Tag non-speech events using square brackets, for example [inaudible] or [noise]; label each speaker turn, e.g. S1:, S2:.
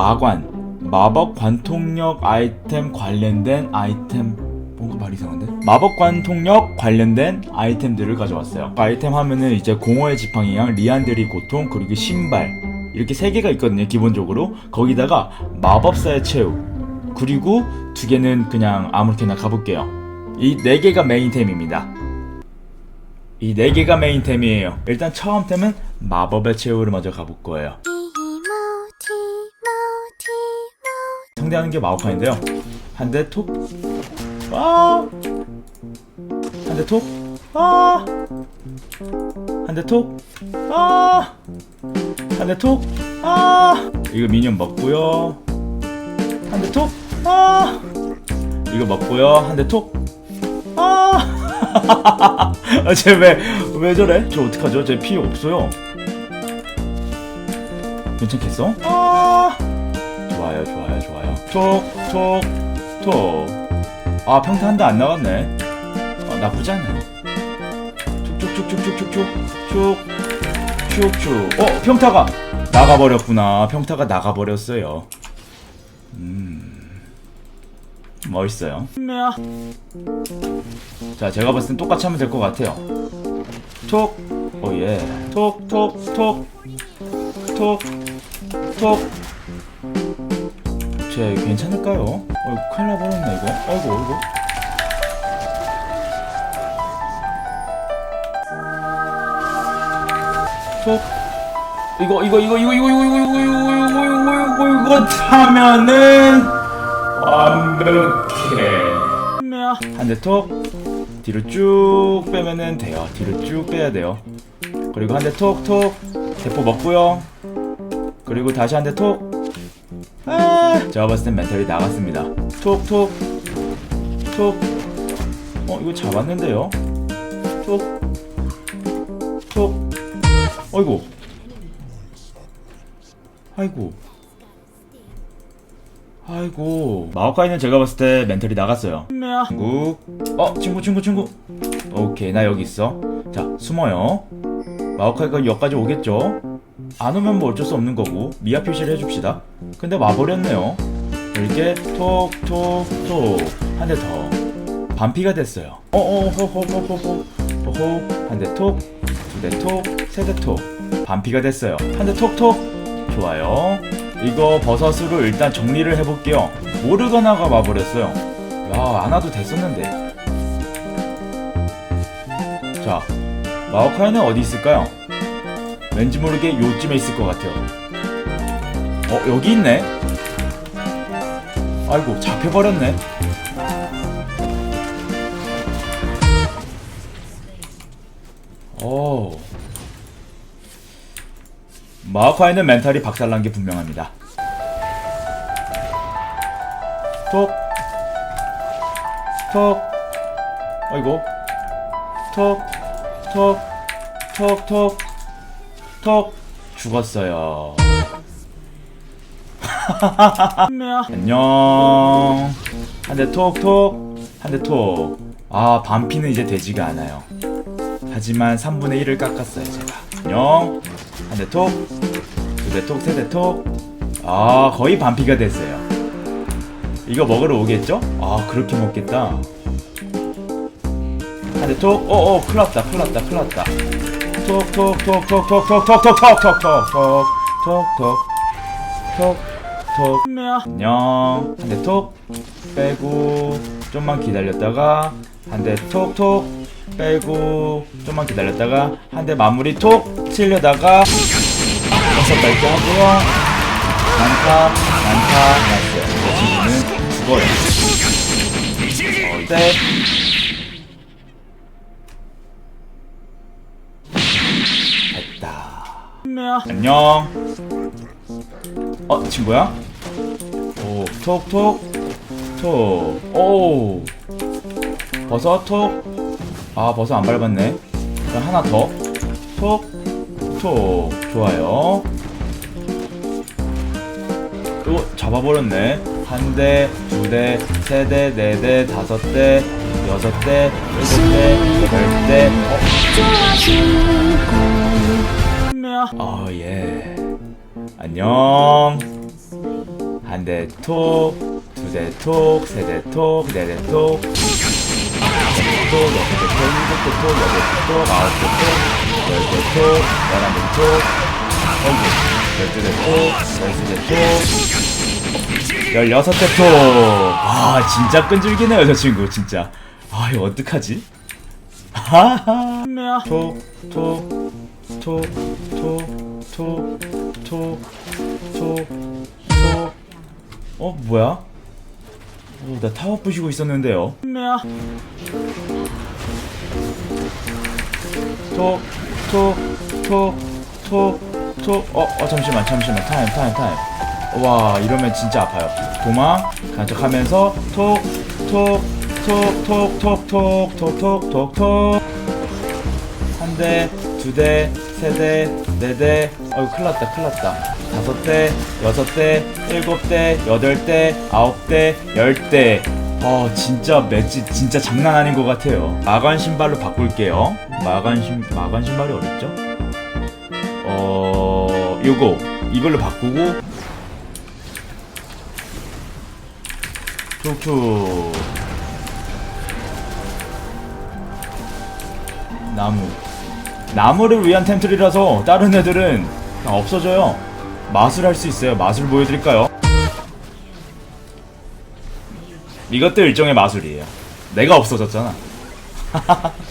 S1: 마관 마법 관통력 아이템 관련된 아이템 뭔가 말 이상한데? 마법 관통력 관련된 아이템들을 가져왔어요. 그 아이템 하면은 이제 공허의 지팡이랑 리안드리 고통 그리고 신발 이렇게 세 개가 있거든요. 기본적으로 거기다가 마법사의 최후 그리고 두 개는 그냥 아무렇게나 가볼게요. 이 네 개가 메인템입니다. 이 네 개가 메인템이에요. 일단 처음 템은 마법의 최후를 먼저 가볼 거예요. 상대하는 게 마오카인데요. 한 대 톡. 아. 한 대 톡. 아. 한 대 톡. 아. 한 대 톡. 아. 이거 미니언 먹고요. 한 대 톡. 아. 이거 먹고요. 한 대 톡. 아. [laughs] 아, 쟤왜왜 저래? 저 어떡하죠? 쟤피 없어요. 괜찮겠어? 아. 좋아요, 좋아요, 좋아요. 톡, 톡, 톡. 아, 평타 한 대 안 나왔네. 어, 나쁘지 촉, 촉촉. 어, 평타가 나가버렸구나. 평타가 나가버렸어요. 음, 멋있어요. 자, 제가 봤을 땐 똑같이 하면 될 것 같아요. 톡, 오 예. 톡, 톡, 톡, 톡, 톡. 쟤 괜찮을까요? 어, 큰일 나버렸네 이거. 아이고 아이고. 톡. 이거 이거 이거 이거 이거 이거 이거 이거 이거 이거 이거 이거 이거 차면은 완벽해. 한대 톡. 뒤로 쭉 빼면은 돼요. 뒤로 쭉 빼야 돼요. 그리고 한 대 톡 톡. 대포 먹고요. 그리고 다시 한 대 톡. 아, 제가 봤을 땐 멘탈이 나갔습니다. 톡, 톡, 톡. 어, 이거 잡았는데요? 톡, 톡. 어이구. 아이고. 아이고. 마오카이는 제가 봤을 때 멘탈이 나갔어요. 친구. 어, 친구, 친구, 친구. 오케이, 나 여기 있어. 자, 숨어요. 마오카이가 여기까지 오겠죠? 안 오면 뭐 어쩔 수 없는 거고 미아 표시를 해줍시다. 근데 와버렸네요. 이렇게 톡톡톡 한 대 더. 반피가 됐어요. 어어 호호호호호 호호 한대 톡 두 대 톡 세 대 톡. 반피가 됐어요. 한 대 톡톡. 좋아요. 이거 버섯으로 일단 정리를 해볼게요. 모르거나가 와버렸어요. 야 안 와도 됐었는데. 자 마오카이는 어디 있을까요? 왠지 모르게 요쯤에 있을 것 같아요. 어, 여기 있네? 아이고, 잡혀버렸네. 오. 마오카이는 멘탈이 박살난 게 분명합니다. 톡. 톡. 아이고. 톡. 톡. 톡. 톡. 톡 죽었어요. [laughs] 안녕. 한 대 톡톡. 한 대 톡. 아 반피는 이제 되지가 않아요. 하지만 3분의 1을 깎았어요 제가. 안녕. 한 대 톡. 두 대 톡. 세 대 톡. 아 거의 반피가 됐어요. 이거 먹으러 오겠죠? 아 그렇게 먹겠다. 한 대 톡. 어어 큰일 났다 큰일 났다 큰일 났다. 톡톡톡톡톡톡톡톡톡톡톡톡톡 안녕 한 대 톡 빼고 좀만 기다렸다가 한 대 톡톡 빼고 좀만 기다렸다가 한 대 마무리 톡 치려다가 다섯 발게 하고요 난타 난타 났어요 이 친구는 죽어요 어, 네 됐다. 안녕. 어, 친구야? 오, 톡, 톡, 톡. 오. 버섯, 톡. 아, 버섯 안 밟았네. 그럼 하나 더. 톡, 톡. 좋아요. 이거 잡아버렸네. 한 대, 두 대, 세 대, 네 대, 다섯 대, 여섯 대, 일곱 대, 여덟 대. 어, 어, 예. 안녕. 한 대 톡, 두 대 톡, 세 대 톡, 네 대 톡, 여섯 대 톡, 일곱 대 톡, 여덟 대 톡, 아홉 대 톡, 열대 톡, 열한 대 톡, 열두 대 톡, 열세 대 톡, 열여섯 대 톡. 아, 진짜 끈질기네요, 저 친구, 진짜. 아, 이거 어떡하지? [laughs] 하하. 톡, 톡, 톡, 톡, 톡, 톡, 톡, 톡. 어, 뭐야? 어, 나 타워 부시고 있었는데요. 톡, 톡, 톡, 톡, 톡. 어, 어, 잠시만, 잠시만. 타임, 타임, 타임. 와, 이러면 진짜 아파요. 도망, 간척하면서 톡, 톡, 톡, 톡, 톡, 톡, 톡, 톡, 톡, 톡. 한 대, 두 대, 세 대, 네 대. 어이, 큰일 났다, 큰일 났다. 다섯 대, 여섯 대, 일곱 대, 여덟 대, 아홉 대, 열 대. 어, 진짜 맷지 진짜 장난 아닌 것 같아요. 마관 신발로 바꿀게요. 마관 신 마관 신발이 어딨죠? 어, 요거 이걸로 바꾸고 툭툭 나무 나무를 위한 템트리라서 다른 애들은 그냥 없어져요. 마술 할 수 있어요. 마술 보여드릴까요? 이것도 일종의 마술이에요. 내가 없어졌잖아. [laughs]